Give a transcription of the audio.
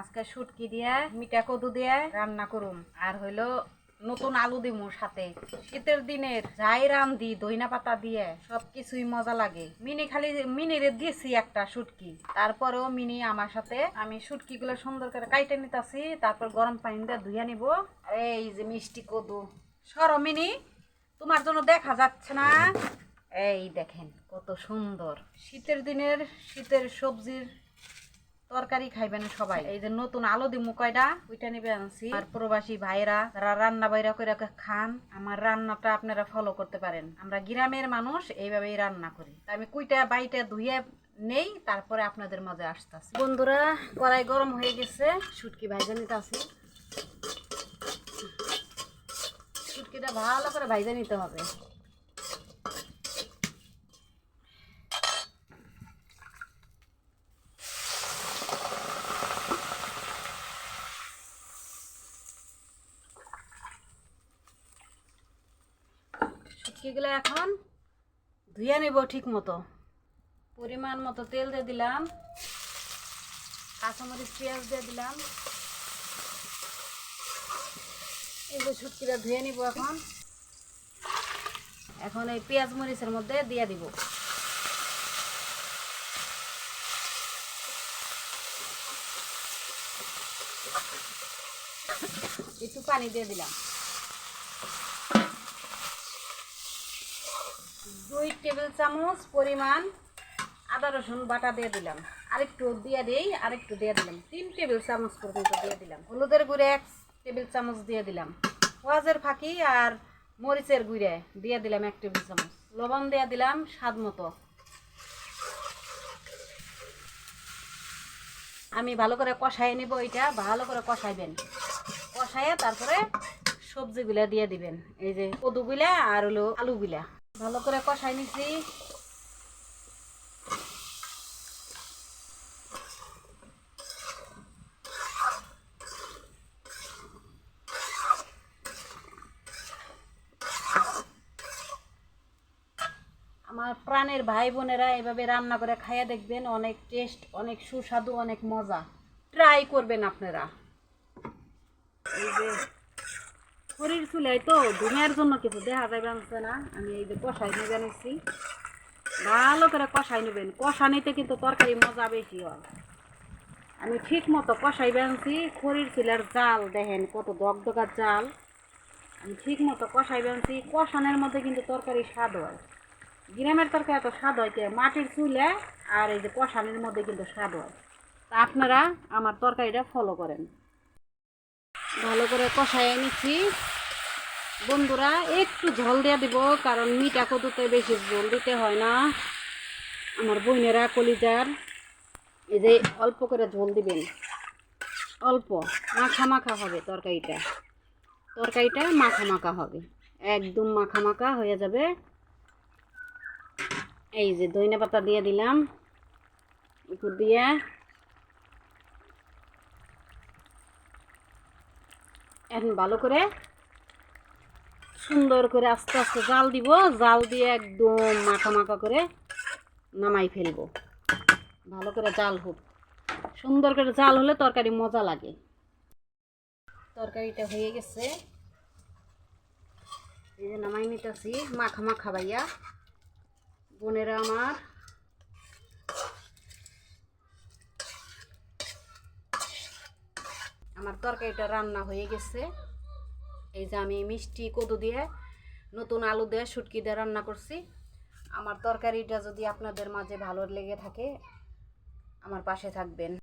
আজকে শুটকি দিয়ে, মিঠা কদু দিয়ে রান্না করুম। আর হইল নতুন আলু দিমু সাথে। শীতের দিনের যাই রান্ধি, দইনা পাতা দিয়ে সব কিছুই মজা লাগে। মিনি খালি মিনিরে দিয়েছি একটা শুটকি। তারপরেও মিনি আমার সাথে আমি শুটকি গুলো সুন্দর করে কাইটে নিতেছি, তারপর গরম পানি দিয়ে ধুয়ে নিব। এই যে মিষ্টি কদু। সরো মিনি, তোমার জন্য দেখা যাচ্ছে না। এই দেখেন, কত সুন্দর। শীতের দিনের, শীতের সবজির তরকারি খাইবেন সবাই। এই যে নতুন আলো দিমু কয়টা ওইটা নিবে আনছি। আর প্রবাসী ভাইরা যারা রান্না বাইরা করে খান আমার রান্নাটা আপনারা ফলো করতে পারেন। আমরা গ্রামের মানুষ এইভাবেই রান্না করি। তা আমি কুইটা বাইটা ধুয়ে নেই তারপরে আপনাদের মাঝে আসতেছি। বন্ধুরা কড়াই গরম হয়ে গেছে। শুটকি ভাইজা নিতে আসি শুটকিটা ভালো করে ভাইজা নিতে হবে। শুটকিগুলো এখন ধুয়ে নেব ঠিক মতো। পরিমাণ মতো তেল দিয়ে দিলাম। কাঁচামরিচ, পেঁয়াজ দিয়ে দিলাম। এগুলো শুটকিটা ধুয়ে নিব এখন। এখন এই পেঁয়াজ মরিচের মধ্যে দিয়ে দিব। একটু পানি দিয়ে দিলাম। দুই টেবিল চামচ পরিমাণ আদা রসুন বাটা দিয়ে দিলাম। আরেকটু দিয়ে দিই, আরেকটু দিয়ে দিলাম। তিন টেবিল চামচ পর্যন্ত দিয়ে দিলাম। হলুদের গুঁড়ে এক টেবিল চামচ দিয়ে দিলাম। পেঁয়াজের ফাঁকি আর মরিচের গুঁড়ে দিয়ে দিলাম এক টেবিল চামচ। লবণ দিয়ে দিলাম স্বাদ মতো। আমি ভালো করে কষাই নিব এটা, ভালো করে কষাইবেন। কষাইয়ে তারপরে সবজিগুলা দিয়ে দিবেন। এই যে কদুগুলা আর হলো আলুগুলা। ভালো করে কষাই নিছি। আমার প্রাণের ভাই বোনেরা এভাবে রান্না করে খাইয়া দেখবেন অনেক টেস্ট, অনেক সুস্বাদু, অনেক মজা। ট্রাই করবেন আপনারা। এই যে শরীর চুলাই তো ধুমের জন্য কিছু দেখা যাবে আনছে না। আমি এই যে কষাই নিয়ে জানিয়েছি ভালো করে কষাই নেবেন। কষা নিতে কিন্তু তরকারি মজা বেশি হয়। আমি ঠিক মতো কষাই বেঁধছি খড়ির চুলার জাল দেখেন কত দগদগার জাল। আমি ঠিক মতো কষাই বেঁধছি কষানোর মধ্যে কিন্তু তরকারি স্বাদ হয়। গ্রামের তরকারি এত স্বাদ হয় যে মাটির চুলে আর এই যে কষানির মধ্যে কিন্তু স্বাদ হয়। তা আপনারা আমার তরকারিটা ফলো করেন। ভালো করে কষাইয়ে নিচ্ছি। বন্ধুরা, একটু ঝোল দিয়ে দিব, কারণ মিঠা কদুতে বেশি ঝোল দিতে হয় না। আমার বোনেরা কলিজার, এই যে অল্প করে ঝোল দিবেন। অল্প, মাখা মাখা হবে তরকারিটা। তরকারিটা মাখা মাখা হবে। একদম মাখা মাখা হয়ে যাবে। এই যে ধইনা পাতা দিয়ে দিলাম। উপর দিয়ে এখন ভালো করে সুন্দর করে আস্তে আস্তে জাল দিব। জাল দিয়ে একদম মাখা মাখা করে নামাই ফেলব। ভালো করে জাল হোক। সুন্দর করে জাল হলে তরকারি মজা লাগে। তরকারিটা হয়ে গেছে। এই যে নামাই নিতেছি। মাখা মাখা ভাইয়া। বোনেরা আমার আমার তরকারিটা রান্না হয়ে গেছে। এই যে আমি মিষ্টি কদু দিয়ে নতুন আলু দিয়ে শুটকি দিয়ে রান্না করছি। আমার তরকারিটা যদি আপনাদের মাঝে ভালো লেগে থাকে, আমার পাশে থাকবেন।